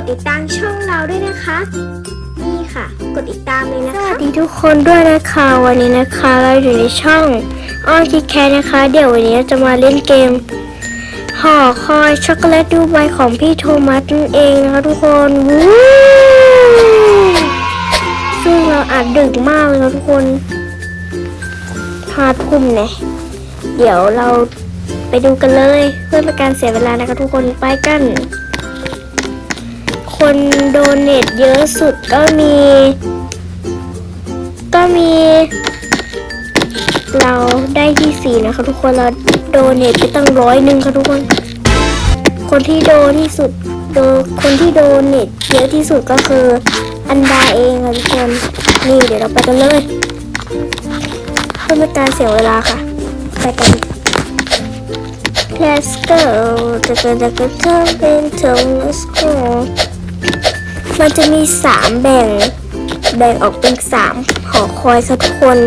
ดติดตามช่องเราด้วยนะคะ นี่ค่ะ กดติดตามเลยนะคะ สวัสดีทุกคนด้วยนะคะ วันนี้นะคะเราอยู่ในช่องอ้อคิดแคทนะคะ เดี๋ยววันนี้เราจะมาเล่นเกมห่อคอยช็อกโกแลตดูไบของพี่โทมัสนั่นเองนะคะทุกคนวู้ซึ่งเราอัดดึกมากเลยนะทุกคนพาทุ่มเนี่ยเดี๋ยวเราไปดูกันเลยเพื่อเป็นการเสียเวลานะคะทุกคนไปกัน คนโดเนทเยอะสุดก็มี ก็มี เราได้ที่สี่นะคะทุกคนเราโดเนทไปตั้งร้อยหนึ่งค่ะทุกคน คนที่โดที่สุดโดคนที่โดเนทเยอะที่สุดก็คืออันดาเองค่ะทุกคนนี่เดี๋ยวเราไปกันเลยเพื่อไม่การเสียเวลาค่ะ ไปกัน Let's go จะเกิดจะเกิดเธอเป็นเธอ Let's go มันจะมีสามแบ่ง แบ่งออกเป็นสามหอคอยค่ะทุกคน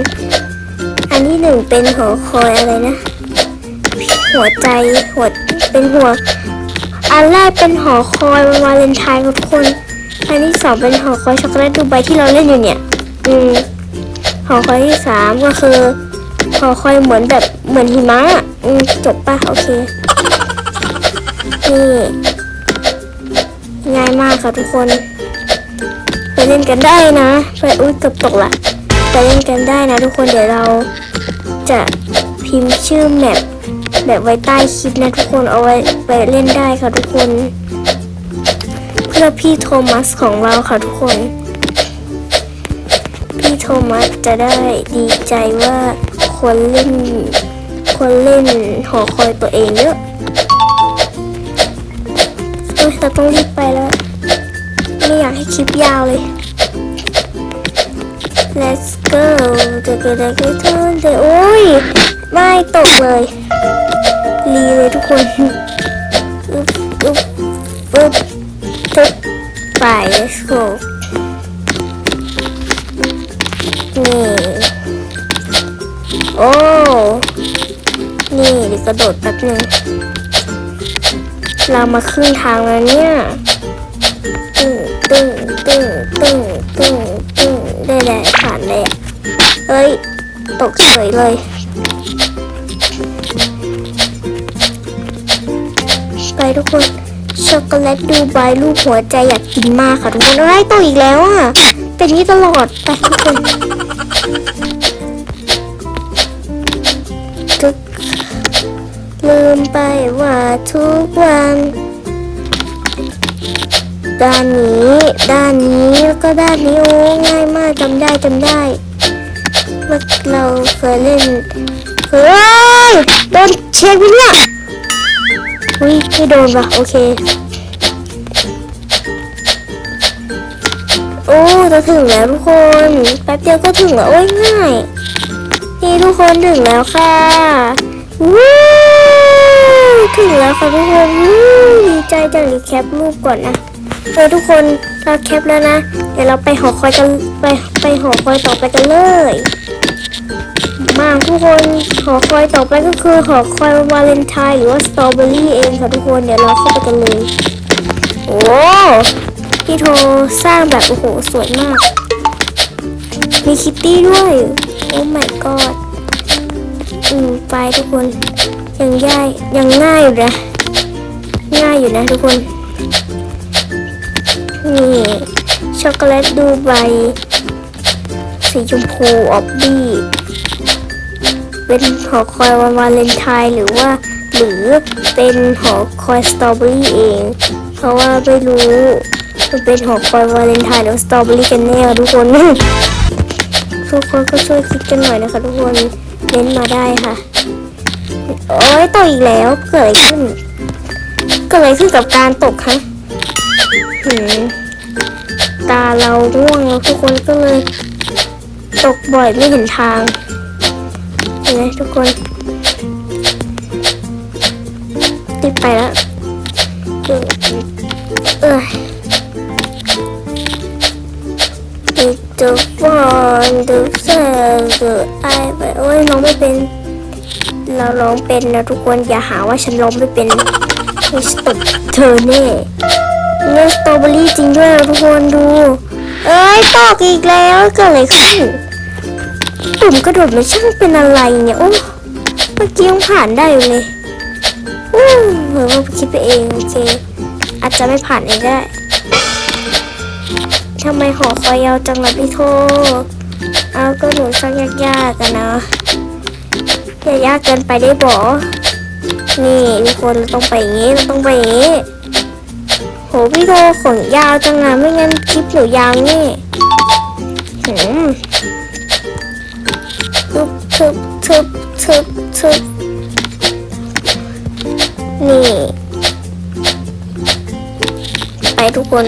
อันที่หนึ่งเป็นหอคอยอะไรนะ หัวใจหัวเป็นหัว อันแรกเป็นหอคอยวันวาเลนไทน์ทุกคน อันที่สองเป็นหอคอยช็อกโกแลตดูไบที่เราเล่นอยู่เนี่ย อืมหอคอยที่สามก็คือหอคอยเหมือนแบบเหมือนหิมะอะอืมจบป่ะโอเคนี่ง่ายมากค่ะทุกคน ไปเล่นกันได้นะไปอุ้ยเกือบตกละไปเล่นกันได้นะทุกคนเดี๋ยวเราจะพิมพ์ชื่อแมปแบบไว้ใต้คลิปนะทุกคนเอาไว้ไปเล่นได้ค่ะทุกคน เพื่อพี่โทมัสของเราค่ะทุกคน พี่โทมัสจะได้ดีใจว่าคนเล่นคนเล่นหอคอยตัวเองเยอะเอ้ยเราต้องรีบ คลิปยาวเลย Let's go เดี๋ยวเดี๋ยวเดี๋ยวเดี๋ยวเดี๋ยวโอ้ย ไม่ตกเลย รีเลยทุกคนอึ๊บอึ๊บอึ๊บตึ๊บไป let's go นี่ โอ้ นี่เดี๋ยวกระโดดแป๊บนึงเรามาครึ่งทางแล้วเนี่ย ตึ้งตึ้ง ตึ้งตึ้งตึ้งตึ้งได้แหละผ่านเลยอะเอ้ย ตกเฉยเลย ไปทุกคน ช็อกโกแลตดูไบรูปหัวใจอยากกินมากค่ะทุกคนเอ้ยตกอีกแล้วอะ เป็นนี้ตลอด ไปทุกคนทุกลืมไปว่าทุกวัน ด้านนี้ ด้านนี้แล้วก็ด้านนี้โอ้ง่ายมากจำได้จำได้เมื่อเราเคยเล่นเฮ้ยโดนเช็คไปเนี่ยอุ้ยไม่โดนปะโอเคโอ้จะถึงแล้วทุกคนแป๊บเดียวก็ถึงแล้วโอ้ยง่ายนี่ทุกคนถึงแล้วค่ะวู้ถึงแล้วค่ะทุกคนวู้ดีใจจังรีแคปรูปก่อนนะ เออทุกคนเราแคปแล้วนะ เดี๋ยวเราไปหอคอยกันไปไปหอคอยต่อไปกันเลยมาทุกคนหอคอยต่อไปก็คือหอคอยวาเลนไทน์หรือว่าสตรอเบอรี่เองค่ะทุกคนเดี๋ยวเราเข้าไปกันเลยโอ้พี่โทสร้างแบบโอ้โหสวยมาก มีคิตตี้ด้วย โอ้ my god อืมไปทุกคนยังง่ายยังง่ายอยู่นะง่ายอยู่นะทุกคน นี่ช็อกโกแลตดูไบสีชมพูออบบี้ เป็นหอคอยวันวาเลนไทน์หรือว่า หรือเป็นหอคอยสตรอเบอรี่เอง เพราะว่าไม่รู้มันเป็นหอคอยวาเลนไทน์หรือสตรอเบอรี่กันแน่ทุกคนทุกคนก็ช่วยคิดกันหน่อยนะคะทุกคนเน้นมาได้ค่ะ โอ้ยตกอีกแล้วเกิดอะไรขึ้น เกิดอะไรขึ้นกับการตกคะหืม ตาเราง่วงแล้วทุกคนก็เลย ตกบ่อยไม่เห็นทางเห็นไหมทุกคนติดไปแล้วเออเออ It's the one the sad the I ไปโอ้ยร้องไม่เป็น เราร้องเป็นนะทุกคนอย่าหาว่าฉันร้องไม่เป็นไม่ตบเธอแน่ เลือกสตรอเบอรี่จริงด้วยทุกคนดู เอ้ยตอกอีกแล้วเกิดอะไรขึ้นตุ่มกระโดดมาช่างเป็นอะไรเนี่ยโอ้เมื่อกี้ยังผ่านได้อยู่เลยอู้เหมือนว่าคิดไปเองโอเคอาจจะไม่ผ่านเองได้ทำไมหอคอยยาวจังล่ะพี่โทเอาก็หนูสร้างยากๆกันนะอย่ายากเกินไปได้บอนี่ทุกคนเราต้องไปอย่างนี้เราต้องไปอย่างนี้ โหพี่โทขนยาวจังอะไม่งั้นคลิปหนูยาวนี่หืมทึบทึบทึบทึบทึบนี่ ไปทุกคน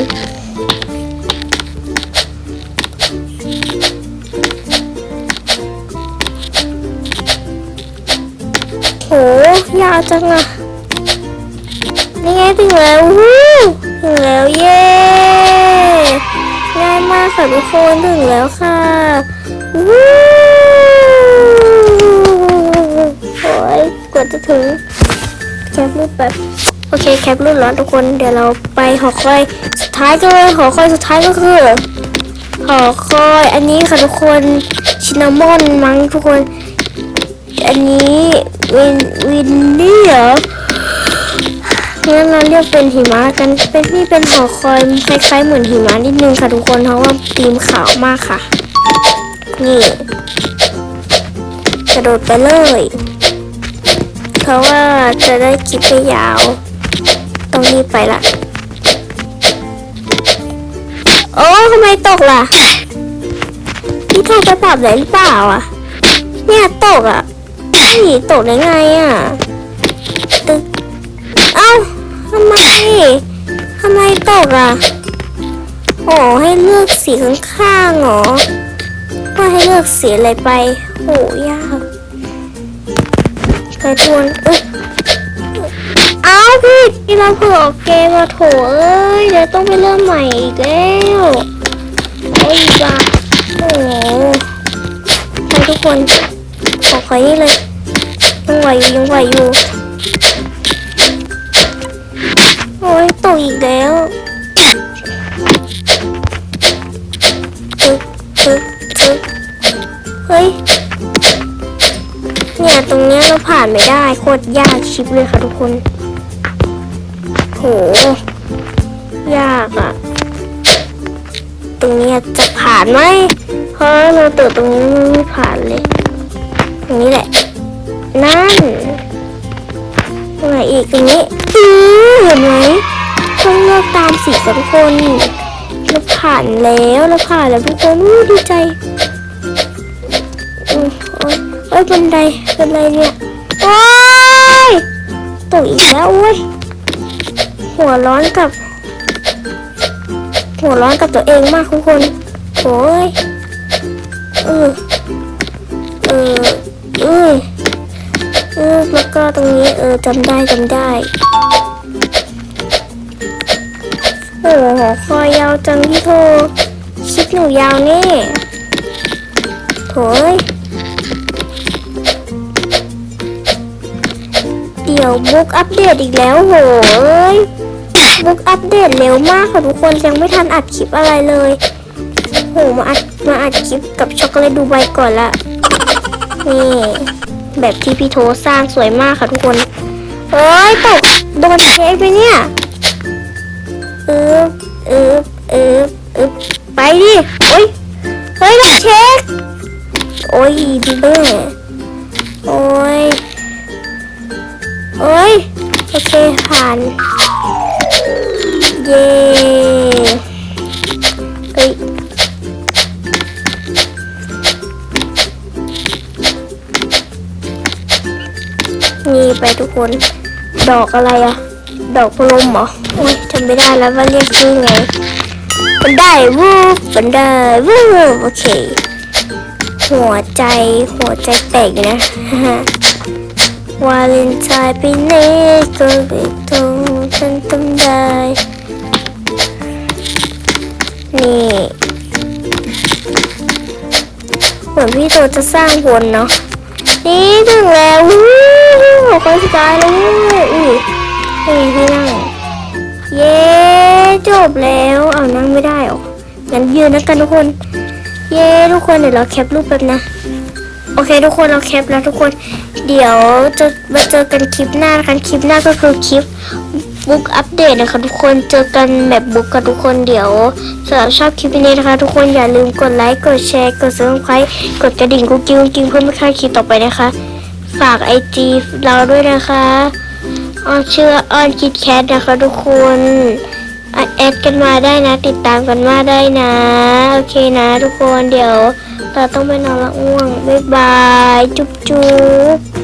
โหยาวจังอะนี่ไงถึงแล้ววู้ถึงแล้ว ค่ะทุกคนถึงแล้วค่ะวู้โอ้ยกว่าจะถึงแคปรูปแบบโอเคแคปรูปแล้วทุกคนเดี๋ยวเราไปหอคอยสุดท้ายกันเลยหอคอยสุดท้ายก็คือหอคอยอันนี้ค่ะทุกคนชินามอนมั้งทุกคน อันนี้วินวินนี่เหรอ งั้นเราเรียกเป็นหิมะกันเป็นนี่เป็นหอคอยคล้ายๆเหมือนหิมะนิดนึงค่ะทุกคนเพราะว่าธีมขาวมากค่ะ นี่กระโดดไปเลย เพราะว่าจะได้คลิปได้ยาว ต้องรีบไปละโอ้ทำไมตกล่ะพี่โทรไปปรับไหนหรือเปล่าอะ เนี่ยตกอะนี่ตกได้ไงอะตึกเอ้า ทำไม ทำไมตกอะ โอ้ให้เลือกสีข้างๆเหรอว่าให้เลือกสีอะไรไปโหยากกระทวนเอ้ยเอ้าพี่ที่เราเผื่อออกเกมมาโถเอ้ย เดี๋ยวต้องไปเริ่มใหม่อีกแล้วโอ้ยบ้าโอ้โหให้ทุกคนขอคอยนี่เลยยังไหวอยู่ยังไหวอยู่ อีกแล้วทึบทึบทึบเฮ้ย เนี่ยตรงเนี้ยเราผ่านไม่ได้โคตรยากชิปเลยค่ะทุกคน โห ยากอะตรงเนี้ยจะผ่านไหมเพราะเราเติดตรงนี้ไม่ผ่านเลย ตรงนี้แหละ นั่นตรงไหนอีกตรงนี้อือเห็นไหม ต้องเลือกตามสีกับทุกคนเราผ่านแล้วเราผ่านแล้วทุกคนอู้ดีใจอือโอ้ยโอ้ยบันไดบันไดเนี่ยโอ้ยตกอีกแล้วโอ้ยหัวร้อนกับ หัวร้อนกับตัวเองมากทุกคนโอ้ยเออเออเออเออแล้วก็ตรงนี้เออจำได้จำได้ โอ้โหคอยยาวจังพี่โทชิปหนูยาวแนี่โถยเดี๋ยวบุ๊กอัปเดตอีกแล้วโหยบุ๊กอัปเดตเร็วมากค่ะทุกคนยังไม่ทันอัดคลิปอะไรเลยโหมาอัดมาอัดคลิปกับช็อกโกแลตดูไบก่อนละนี่แบบที่พี่โทสร้างสวยมากค่ะทุกคนเอ้ยตกโดนเช็คไปเนี่ย เออเออเออเออไปดิโอ้ยเฮ้ยโดนเช็ค โอ้ยดีแม่โอ้ยโอ้ยโอเคผ่าน เย้เฮ้ยนี่ไปทุกคน ดอกอะไรอะ ดอกลมเหรอโอ้ยจำไม่ได้แล้วว่าเรียกชื่อไงบันไดวูบบันไดวูบโอเค หัวใจหัวใจแตกนะวาเลนไทน์ปีนี้ก็เกิดตรงฉันทำได้ นี่เหมือนพี่โตจะสร้างวนเนาะนี่ถึงแล้ววู้คนสุดท้ายแล้วเว้ย อุ้ยนี่ที่นั่งเย้จบแล้วเอานั่งไม่ได้หรองั้นยืนนะกันทุกคน เย้ทุกคนเดี๋ยวเราแคปรูปแป๊บนะ โอเค ทุกคนเราแคปแล้วทุกคน เดี๋ยวจะมาเจอกันคลิปหน้านะคะคลิปหน้าก็คือคลิปบุ๊กอัปเดตนะคะทุกคนเจอกันแบบบุ๊กกับทุกคนเดี๋ยวสำหรับชอบคลิปนี้นะคะ ทุกคนอย่าลืมกดไลค์กดแชร์กดซับสไครต์กดกระดิ่งกุ๊กกิ๊งกุ๊กกิ๊งเพื่อไม่พลาดคลิปต่อไปนะคะ ฝากไอจีเราด้วยนะคะ ออนชื่อออนคิดแคทนะคะทุกคนอะแอดกันมาได้นะ ติดตามกันมาได้นะ โอเคนะทุกคนเดี๋ยวเราต้องไปนอนละง่วง บ๊ายบาย จุ๊บจุ๊บ